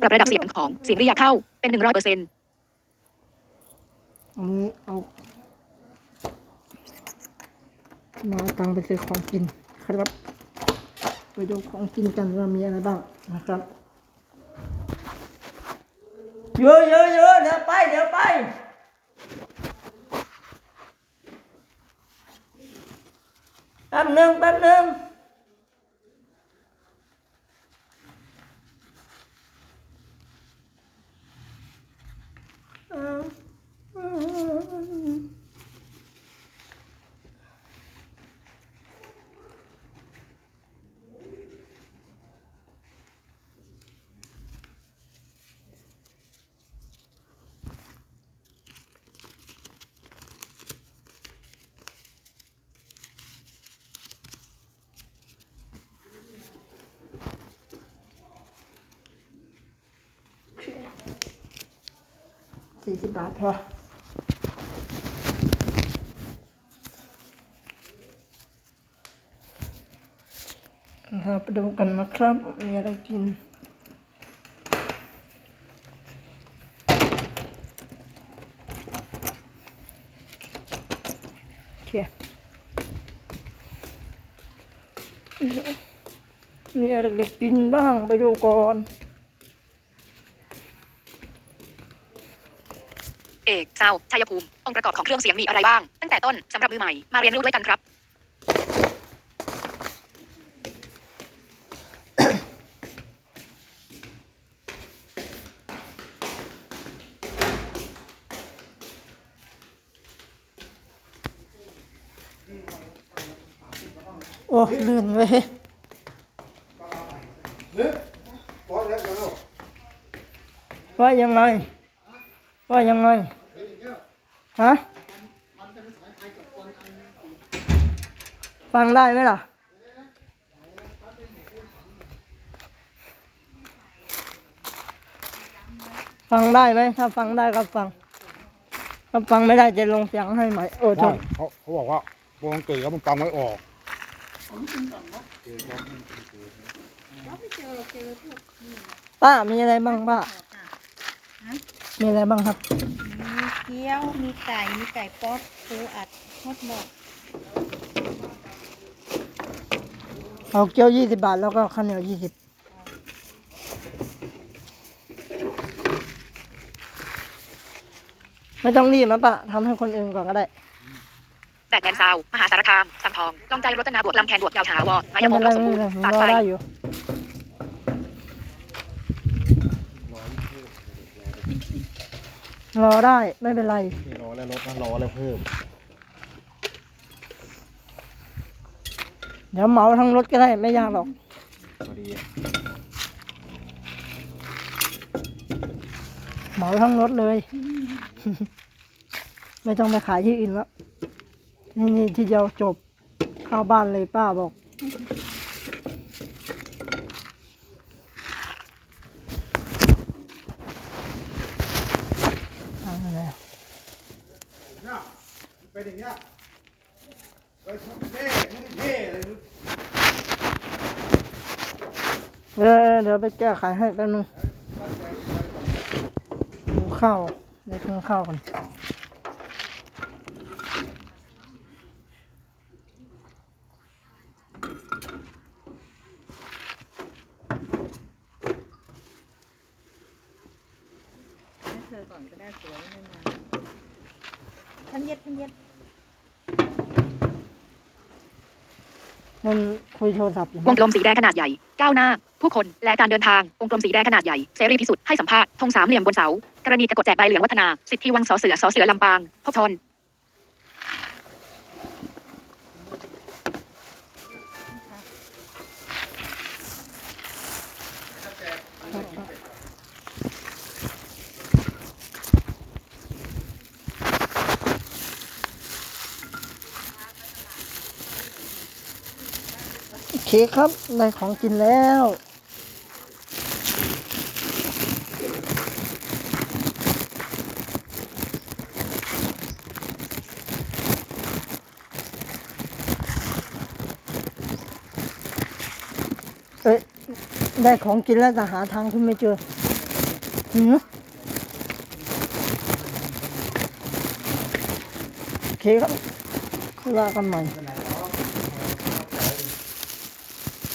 ปรับระดับเสียงของเสียงเรียกเข้าเป็นหนึ่งร้อยเปอร์เซ็นต์อันนี้เอามาตังไปซื้อของกินครับไปดูของกินกันว่ามีอะไรบ้างนะครับเยอะเยอะเยอะเดี๋ยวไปเดี๋ยวไปแป๊บนึงแป๊บนึง สี่สิบบาทพอเราไปดูกันนะครับมีอะไรกินโอเคมีอะไรกินบ้างไปดูก่อน เอกเศร้าชัยภูมิ องค์ประกอบของเครื่องเสียงมีอะไรบ้าง ตั้งแต่ต้นสำหรับมือใหม่ มาเรียนรู้ด้วยกันครับ โอ้ลื่นเว้ยว่ายังไงว่ายังไง ฮะฟังได้ไหมล่ะ ฟังได้ไหมถ้าฟังได้ก็ฟัง ถ้าฟังไม่ได้จะลงเสียงให้ใหม่โอ้โทใช่ษเขาเขาบอกว่าปกติแล้วมันฟังไม่ออกป้ามีอะไรบ้างป้า มีอะไรบ้างครับ มีเกี๊ยว มีไก่ มีไก่ป๊อปปูอัดฮอทดอกเอาเกี๊ยวยี่สิบบาท แล้วก็ข้าวเหนียวยี่สิบไม่ต้องรีบนะปะทำให้คนอื่นก่อนก็ได้แบกแดนซาว มหาสารคามสังทองลองใจรัตนาบวกลำแคนบวกยาวถาวรมายไม่มเป็งนไรสมไม่บูรเป็นณ์ไรผมตัดรอไฟได้อยู่ รอได้ไม่เป็นไรนี่รอแล้วรถนะรอแล้วเพิ่ม เดี๋ยวเหมาทั้งรถก็ได้ไม่ยากหรอก พอดีเหมาทั้งรถเลย ไม่ต้องไปขายที่อื่นแล้วนี่นี่ที่เดียวจบเข้าบ้านเลยป้าบอก เอาอะไรอะ นะเป็นอย่างเงี้ยไปเท่ไม่ได้เท่เลยเออเดี๋ยวไปแก้ไขให้แป๊บนึงดูข้าวเดี๋ยวกินข้าวก่อนให้เธอก่อนก็ได้สวยไม่นาน ทันเย็ดทันเย็ดมันคุยโทรศัพท์อยู่วงนะกลมสีแดงขนาดใหญ่ก้าวหน้า ผู้คนและการเดินทางวงกลมสีแดงขนาดใหญ่เสรีพิสุทธิ์ให้สัมภาษณ์ธงสามเหลี่ยมบนเสากรณีจะกดแจกใบเหลืองวัฒนา สิทธิวังสอเสือสอเสือลำปางพบทน เคครับได้ของกินแล้ว เอ้ยได้ของกินแล้วแต่หาทางขึ้นไม่เจอหือโอเคครับค่อยว่ากันใหม่